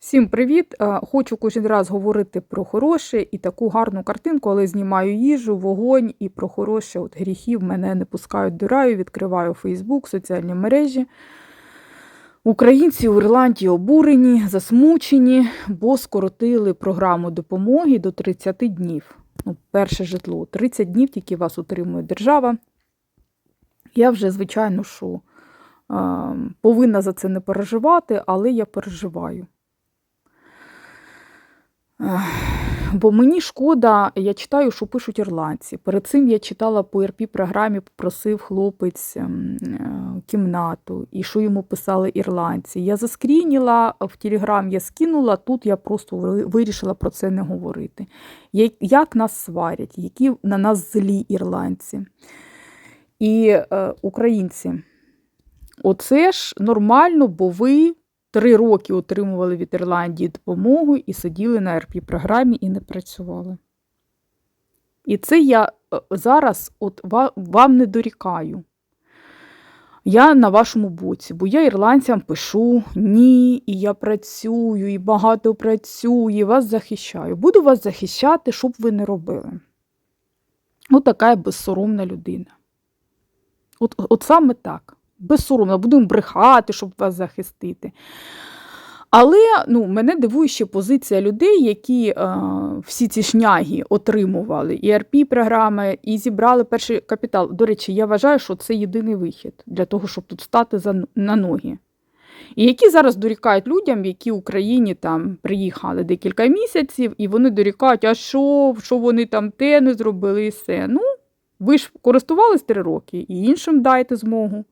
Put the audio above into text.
Всім привіт! Е, Хочу кожен раз говорити про хороше і таку гарну картинку, але знімаю їжу, вогонь і про хороше от гріхів мене не пускають до раю, відкриваю Фейсбук, соціальні мережі. Українці у Ірландії обурені, засмучені, бо скоротили програму допомоги до 30 днів. Ну, перше житло. 30 днів тільки вас утримує держава. Я вже, звичайно, що е, повинна за це не переживати, але я переживаю. Бо мені шкода, я читаю, що пишуть ірландці. Перед цим я читала по РП програмі, попросив хлопець ем, е, кімнату, і що йому писали ірландці. Я заскрініла в Телеграм, я скинула, тут я просто вирішила про це не говорити. Як нас сварять, які на нас злі ірландці. І е, українці. Оце ж нормально, бо ви три роки отримували від Ірландії допомогу і сиділи на РП програмі і не працювали. І це я е, зараз от вам не дорікаю. Я на вашому боці, бо я ірландцям пишу ні, і я працюю, і багато працюю, і вас захищаю. Буду вас захищати, щоб ви не робили. От така безсоромна людина. От, от саме так. Безсоромно, будемо брехати, щоб вас захистити. Але ну, мене дивує ще позиція людей, які е, всі ці шняги отримували, і РП-програми, і зібрали перший капітал. До речі, я вважаю, що це єдиний вихід для того, щоб тут стати за, на ноги. І які зараз дорікають людям, які в Україні там приїхали декілька місяців, і вони дорікають, а що, що вони там те не зробили і все. Ну, ви ж користувались три роки, і іншим дайте змогу.